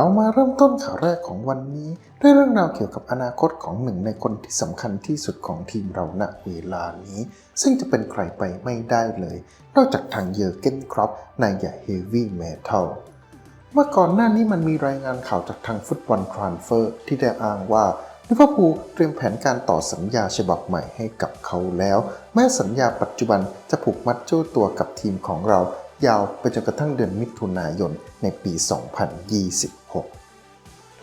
เรามาเริ่มต้นข่าวแรกของวันนี้ด้วยเรื่องราวเกี่ยวกับอนาคตของหนึ่งในคนที่สำคัญที่สุดของทีมเราณเวลานี้ ซึ่งจะเป็นใครไปไม่ได้เลย นอกจากทางเยอร์เกนครอปนายใหญ่เฮฟวี่เมทัลเมื่อก่อนหน้านี้มันมีรายงานข่าวจากทางฟุตบอลทรานเฟอร์ ที่ได้อ้างว่าลิเวอร์พูลเตรียมแผนการต่อสัญญาฉบับใหม่ให้กับเขาแล้ว แม้สัญญาปัจจุบันจะผูกมัดเจ้าตัวกับทีมของเรา ยาวไปจนกระทั่งเดือนมิถุนายนในปี 2026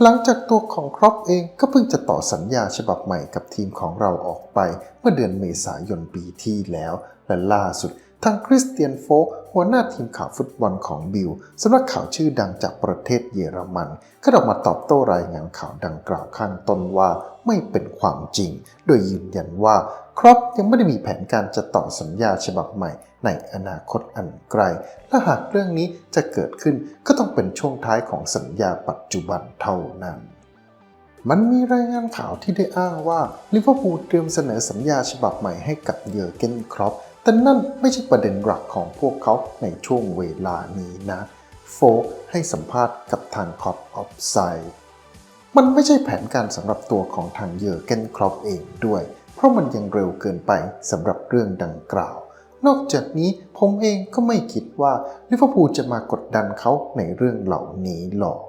หลังจากตัวของครอปเองก็เพิ่งจะต่อสัญญาฉบับใหม่กับทีมของเราออกไป เมื่อเดือนเมษายนปีที่แล้ว และล่าสุดทางคริสเตียนโฟกหัวหน้าทีมข่าวฟุตบอลของบิลสำนักข่าวชื่อดังจากประเทศเยอรมันก็ออกมาตอบโต้รายงานข่าวดังกล่าวข้างต้นว่าไม่เป็นความจริง โดยยืนยันว่า ครอปยังไม่ได้มีแผนการจะต่อสัญญาฉบับใหม่ในอนาคตอันไกล และหากเรื่องนี้จะเกิดขึ้นก็ต้องเป็นช่วงท้ายของสัญญาปัจจุบันเท่านั้น มันมีรายงานข่าวที่ได้อ้างว่าลิเวอร์พูลเตรียมเสนอสัญญาฉบับใหม่ให้กับเยอร์เกนครอปแต่นั่นไม่ใช่ประเด็นหลักของพวกเขาในช่วงเวลานี้นะ โฟกให้สัมภาษณ์กับทางคอปออฟไซด์มันไม่ใช่แผนการสำหรับตัวของทางเยอร์เกนครอปเองด้วย ราะมันยังเร็วเกินไปสำหรับเรื่องดังกล่าว นอกจากนี้ผมเองก็ไม่คิดว่าลิเวอร์พูลจะมากดดันเขาในเรื่องเหล่านี้หรอก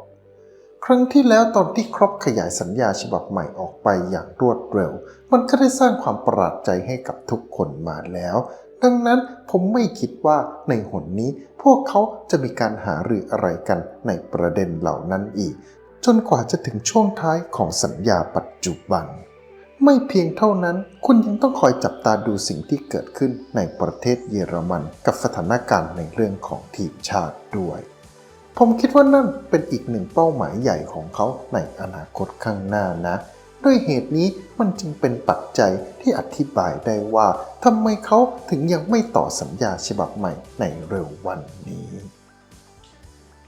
ครั้งที่แล้วตอนที่ครอปขยายสัญญาฉบับใหม่ออกไปอย่างรวดเร็ว มันก็ได้สร้างความประหลาดใจให้กับทุกคนมาแล้ว ดังนั้นผมไม่คิดว่าในหนนี้พวกเขาจะมีการหาหรืออะไรกันในประเด็นเหล่านั้นอีก จนกว่าจะถึงช่วงท้ายของสัญญาปัจจุบัน ไม่เพียงเท่านั้น คุณยังต้องคอยจับตาดูสิ่งที่เกิดขึ้นในประเทศเยอรมัน กับสถานการณ์ในเรื่องของทีมชาติด้วย ผมคิดว่านั่นเป็นอีกหนึ่งเป้าหมายใหญ่ของเขาในอนาคตข้างหน้านะ ด้วยเหตุนี้มันจึงเป็นปัจจัยที่อธิบายได้ว่าทำไมเขาถึงยังไม่ต่อสัญญาฉบับใหม่ในเร็ววันนี้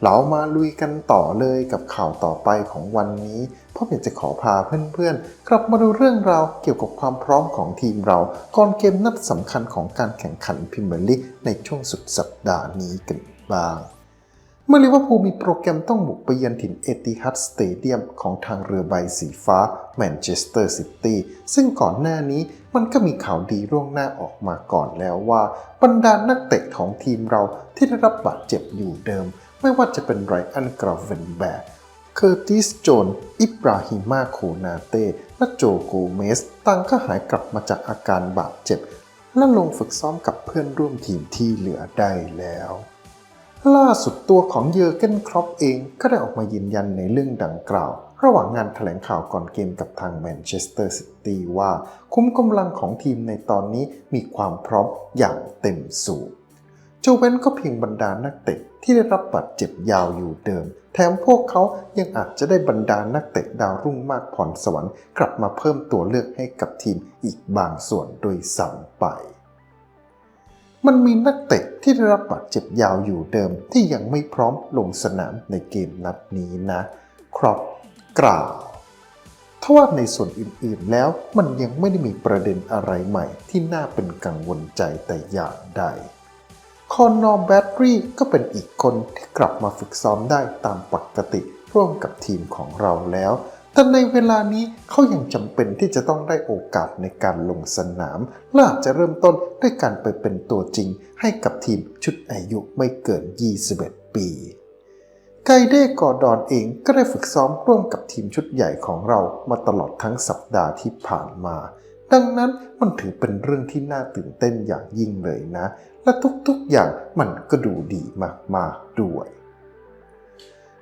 เรามาลุยกันต่อเลยกับข่าวต่อไปของวันนี้เพราะอยากจะขอพาเพื่อนๆ กลับมาดูเรื่องราวเกี่ยวกับความพร้อมของทีมเราก่อนเกมนัดสำคัญของการแข่งขันพรีเมียร์ลีกในช่วงสุดสัปดาห์นี้กันบ้าง เมื่อลิเวอร์พูลมีโปรแกรมต้องบุกไปเยือนถิ่นเอติฮัดสเตเดียมของทางเรือใบสีฟ้าแมนเชสเตอร์ซิตี้ซึ่งก่อนหน้านี้มันก็มีข่าวดีร่วงหน้าออกมาก่อนแล้วว่า บรรดานักเตะของทีมเราที่ได้รับบาดเจ็บอยู่เดิม ไม่ว่าจะเป็นไรอันกราเวนแบกเคอร์ติสโจน อิบราฮิมาโคนาเต้และโจโกเมสต่างก็หายกลับมาจากอาการบาดเจ็บ และลงฝึกซ้อมกับเพื่อนร่วมทีมที่เหลือได้แล้ว ล่าสุดตัวของเยอร์เกนครอปเองก็ได้ออกมายืนยันในเรื่องดังกล่าว ระหว่างงานแถลงข่าวก่อนเกมกับทางแมนเชสเตอร์ซิตี้ว่า คุ้มกำลังของทีมในตอนนี้มีความพร้อมอย่างเต็มสูบ จเวนก็เพียงบรรดานักเตะที่ได้รับบาดเจ็บยาวอยู่เดิม แถมพวกเขายังอาจจะได้บรรดานักเตะดาวรุ่งมากพรสวรรค์กลับมาเพิ่มตัวเลือกให้กับทีมอีกบางส่วนโดยซ้ำไป มันมีนักเตะที่ได้รับบาดเจ็บยาวอยู่เดิมที่ยังไม่พร้อมลงสนามในเกมนัดนี้นะ ครอปกล่าวทว่าในส่วนอื่นๆแล้วมันยังไม่ได้มีประเด็นอะไรใหม่ที่น่าเป็นกังวลใจแต่อย่างใด คอนนอร์แบตรีก็เป็นอีกคนที่กลับมาฝึกซ้อมได้ตามปกติร่วมกับทีมของเราแล้ว แต่ในเวลานี้เขายังจำเป็นที่จะต้องได้โอกาสในการลงสนามและอาจจะเริ่มต้นด้วยการไปเป็นตัวจริง ให้กับทีมชุดอายุไม่เกิน 21 ปีไกเด้กอดอนเองก็ได้ฝึกซ้อมร่วมกับทีมชุดใหญ่ของเรามาตลอดทั้งสัปดาห์ที่ผ่านมา ดังนั้นมันถือเป็นเรื่องที่น่าตื่นเต้นอย่างยิ่งเลยนะ และทุกๆอย่างมันก็ดูดีมากๆด้วย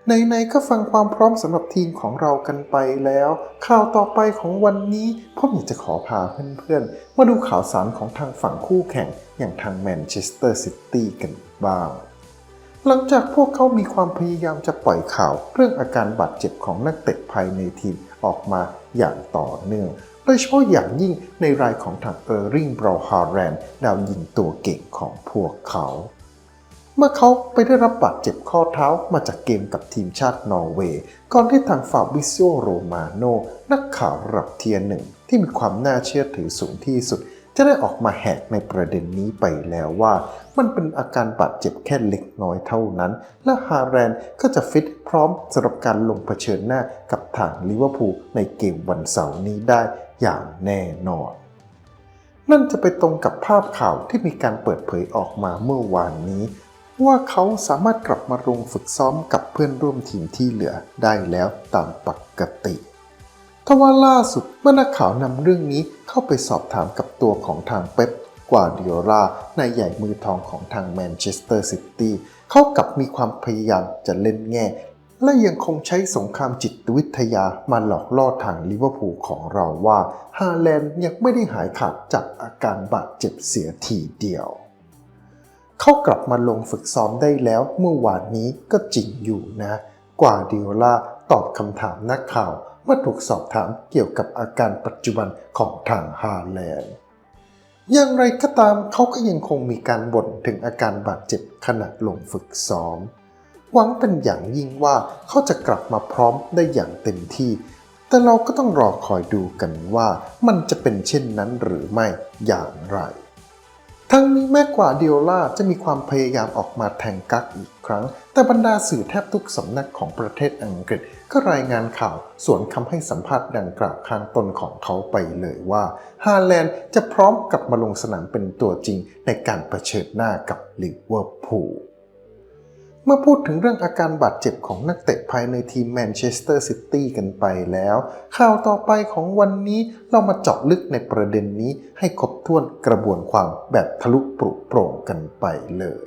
ในๆก็ฟังความพร้อมสำหรับทีมของเรากันไปแล้ว ข่าวต่อไปของวันนี้ผมอยากจะขอพาเพื่อนๆ มาดูข่าวสารของทางฝั่งคู่แข่งอย่างทางแมนเชสเตอร์ซิตี้กันบ้าง หลังจากพวกเขามีความพยายามจะปล่อยข่าว เรื่องอาการบาดเจ็บของนักเตะภายในทีมออกมาอย่างต่อเนื่อง โดยเฉพาะอย่างยิ่งในรายของทางเออร์ริงบราฮาร์แรนดาวยิงตัวเก่งของพวกเขา เมื่อเขาไปได้รับบาดเจ็บข้อเท้ามาจากเกมกับทีมชาตินอร์เวย์ ก่อนที่ทางฟาบิซโอโรมาโนนักข่าวระดับเทียร์หนึ่งที่มีความน่าเชื่อถือสูงที่สุด จะได้ออกมาแหกในประเด็นนี้ไปแล้วว่า มันเป็นอาการบาดเจ็บแค่เล็กน้อยเท่านั้น และฮาแรนก็จะฟิตพร้อมสำหรับการลงเผชิญหน้ากับทางลิเวอร์พูลในเกมวันเสาร์นี้ได้อย่างแน่นอน นั่นจะไปตรงกับภาพข่าวที่มีการเปิดเผยออกมาเมื่อวานนี้ว่าเขาสามารถกลับมาลงฝึกซ้อมกับเพื่อนร่วมทีมที่เหลือได้แล้วตามปกติ ทว่าล่าสุดเมื่อนักข่าวนำเรื่องนี้เข้าไปสอบถามกับตัวของทางเป๊ปกวาดิโอลานายใหญ่มือทองของทางแมนเชสเตอร์ซิตี้เขากลับมีความพยายามจะเล่นแง่ และยังคงใช้สงครามจิตวิทยามาหลอกล่อทางลิเวอร์พูลของเราว่าฮาแลนด์ยังไม่ได้หายขาดจากอาการบาดเจ็บเสียทีเดียว เขากลับมาลงฝึกซ้อมได้แล้วเมื่อวานนี้ก็จริงอยู่นะกวาดิโอลา ตอบคำถามนักข่าวเมื่อถูกสอบถามเกี่ยวกับอาการปัจจุบันของทางฮาแลนด์ อย่างไรก็ตามเขาก็ยังคงมีการบ่นถึงอาการบาดเจ็บขณะลงฝึกซ้อม หวังเป็นอย่างยิ่งว่าเขาจะกลับมาพร้อมได้อย่างเต็มที่ แต่เราก็ต้องรอคอยดูกันว่ามันจะเป็นเช่นนั้นหรือไม่อย่างไร ทั้งนี้แม้กว่าเดียล่าจะมีความพยายามออกมาแทงกักอีกครั้ง แต่บรรดาสื่อแทบทุกสำนักของประเทศอังกฤษ ก็รายงานข่าวสวนคำให้สัมภาษณ์ดังกล่าวข้างต้นของเขาไปเลยว่า ฮาแลนด์จะพร้อมกลับมาลงสนามเป็นตัวจริงในการเผชิญหน้ากับลิเวอร์พูล เมื่อพูดถึงเรื่องอาการบาดเจ็บของนักเตะภายในทีมแมนเชสเตอร์ซิตี้กันไปแล้ว ข่าวต่อไปของวันนี้เรามาเจาะลึกในประเด็นนี้ให้ครบถ้วนกระบวนความแบบทะลุปรุโปร่งกันไปเลย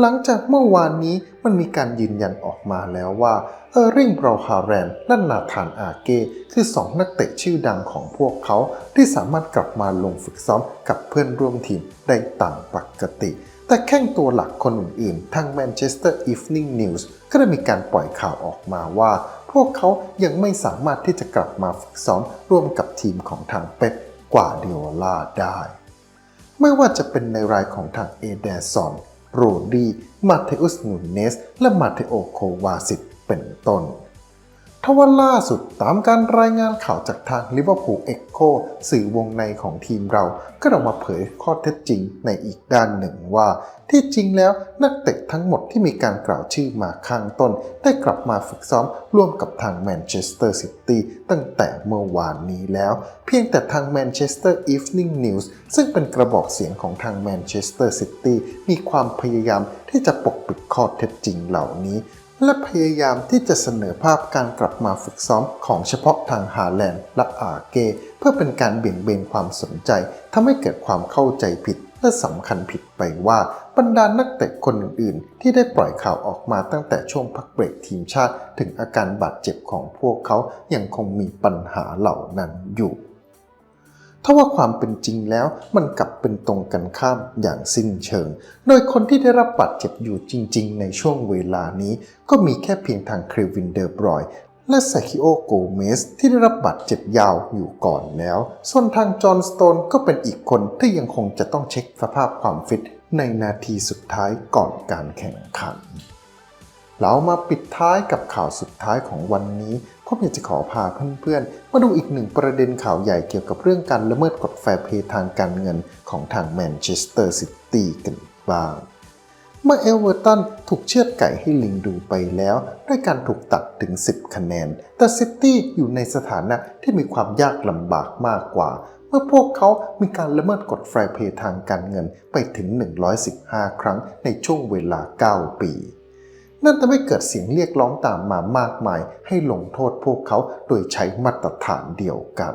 หลังจากเมื่อวานนี้มันมีการยืนยันออกมาแล้วว่าเออริงบราฮาแรนและนาธานอาเก้คือสองนักเตะชื่อดังของพวกเขาที่สามารถกลับมาลงฝึกซ้อมกับเพื่อนร่วมทีมได้ตามปกติ แต่แข้งตัวหลักคนอื่นๆ ทาง Manchester Evening News ก็ได้มีการปล่อยข่าวออกมาว่า พวกเขายังไม่สามารถที่จะกลับมาฝึกซ้อมร่วมกับทีมของทางเป๊ปกว่าดิโอลาได้ ไม่ว่าจะเป็นในรายของทางเอเดซอนโรดี มาเทอุสนูเนส และมาเทโอโควาสิตเป็นต้น ทว่าล่าสุดตามการรายงานข่าวจากทางลิเวอร์พูลเอ็กโคสื่อวงในของทีมเรา ก็ออกมาเผยข้อเท็จจริงในอีกด้านหนึ่งว่า ที่จริงแล้วนักเตะทั้งหมดที่มีการกล่าวชื่อมาข้างต้น ได้กลับมาฝึกซ้อมร่วมกับทางแมนเชสเตอร์ซิตี้ตั้งแต่เมื่อวานนี้แล้ว เพียงแต่ทางแมนเชสเตอร์อีฟนิ่งนิวส์ซึ่งเป็นกระบอกเสียงของทางแมนเชสเตอร์ซิตี้มีความพยายามที่จะปกปิดข้อเท็จจริงเหล่านี้ และพยายามที่จะเสนอภาพการกลับมาฝึกซ้อมของเฉพาะทางฮาแลนด์และอาเก เพื่อเป็นการเบี่ยงเบนความสนใจทำให้เกิดความเข้าใจผิด และสำคัญผิดไปว่าบรรดานักเตะคนอื่นๆ ที่ได้ปล่อยข่าวออกมาตั้งแต่ช่วงพักเบรกทีมชาติ ถึงอาการบาดเจ็บของพวกเขายังคงมีปัญหาเหล่านั้นอยู่ ทว่าความเป็นจริงแล้วมันกลับเป็นตรงกันข้ามอย่างสิ้นเชิง โดยคนที่ได้รับบาดเจ็บอยู่จริง ๆ ในช่วงเวลานี้ ก็มีแค่เพียงทางเครวินเดอร์บรอยและซคิโอโกเมสที่ได้รับบาดเจ็บยาวอยู่ก่อนแล้ว ส่วนทางจอห์นสโตนก็เป็นอีกคนที่ยังคงจะต้องเช็คสภาพความฟิตในนาทีสุดท้ายก่อนการแข่งขัน เรามาปิดท้ายกับข่าวสุดท้ายของวันนี้ ผมอยากจะขอพาเพื่อนๆ มาดูอีกหนึ่งประเด็นข่าวใหญ่เกี่ยวกับเรื่องการละเมิดกฎแฟร์เพย์ทางการเงินของทางแมนเชสเตอร์ซิตี้กันบ้างเมื่อเอเวอร์ตันถูกเชือดไก่ให้ลิงดูไปแล้ว ด้วยการถูกตัดถึง 10 คะแนน แต่ซิตี้อยู่ในสถานะที่มีความยากลำบากมากกว่า เมื่อพวกเขามีการละเมิดกฎแฟร์เพย์ทางการเงินไปถึง 115 ครั้งในช่วงเวลา 9 ปี นั่นทำให้เกิดเสียงเรียกร้องตามมามากมาย ให้ลงโทษพวกเขาโดยใช้มาตรฐานเดียวกัน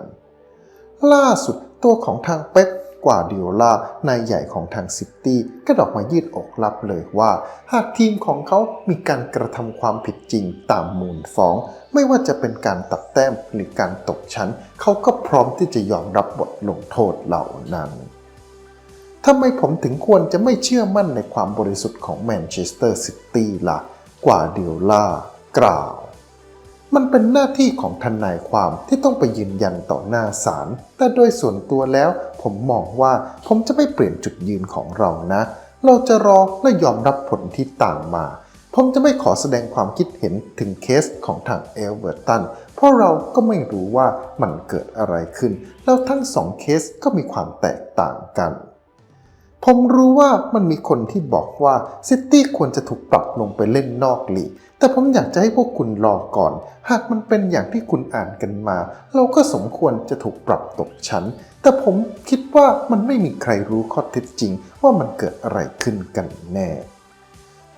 ล่าสุดตัวของทางเป๊ปกว่าดิโอลานายใหญ่ของทางซิตี้ก็ดอกมายืดอกรับเลยว่า หากทีมของเขามีการกระทำความผิดจริงตามมูลฟ้อง ไม่ว่าจะเป็นการตัดแต้มหรือการตกชั้น เขาก็พร้อมที่จะยอมรับบทลงโทษเหล่านั้นทำไมผมถึงควรจะไม่เชื่อมั่นในความบริสุทธิ์ของแมนเชสเตอร์ซิตี้ล่ะ กว่าเดิโอล่ากล่าว มันเป็นหน้าที่ของทนายความที่ต้องไปยืนยันต่อหน้าศาลแต่โดยส่วนตัวแล้ว ผมมองว่าผมจะไม่เปลี่ยนจุดยืนของเรานะ เราจะรอและยอมรับผลที่ต่างมา ผมจะไม่ขอแสดงความคิดเห็นถึงเคสของทางเอลเวอร์ตันเพราะเราก็ไม่รู้ว่ามันเกิดอะไรขึ้น แล้วทั้งสองเคสก็มีความแตกต่างกัน ผมรู้ว่ามันมีคนที่บอกว่าซิตี้ควรจะถูกปรับลงไปเล่นนอกลีก แต่ผมอยากจะให้พวกคุณรอก่อน หากมันเป็นอย่างที่คุณอ่านกันมา เราก็สมควรจะถูกปรับตกชั้น แต่ผมคิดว่ามันไม่มีใครรู้ข้อเท็จจริง ว่ามันเกิดอะไรขึ้นกันแน่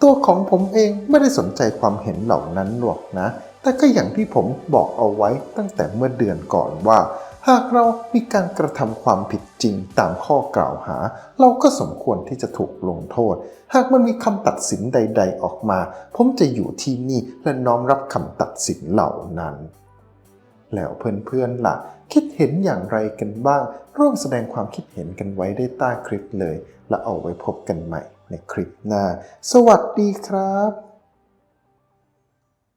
ตัวของผมเองไม่ได้สนใจความเห็นเหล่านั้นหรอกนะ แต่ก็อย่างที่ผมบอกเอาไว้ตั้งแต่เมื่อเดือนก่อนว่า หากเรามีการกระทำความผิดจริงตามข้อกล่าวหา เราก็สมควรที่จะถูกลงโทษ หากมันมีคำตัดสินใด ๆ ออกมา ผมจะอยู่ที่นี่และน้อมรับคำตัดสินเหล่านั้น แล้วเพื่อนๆล่ะ คิดเห็นอย่างไรกันบ้าง ร่วมแสดงความคิดเห็นกันไว้ได้ใต้คลิปเลย และเอาไว้พบกันใหม่ในคลิปหน้า สวัสดีครับ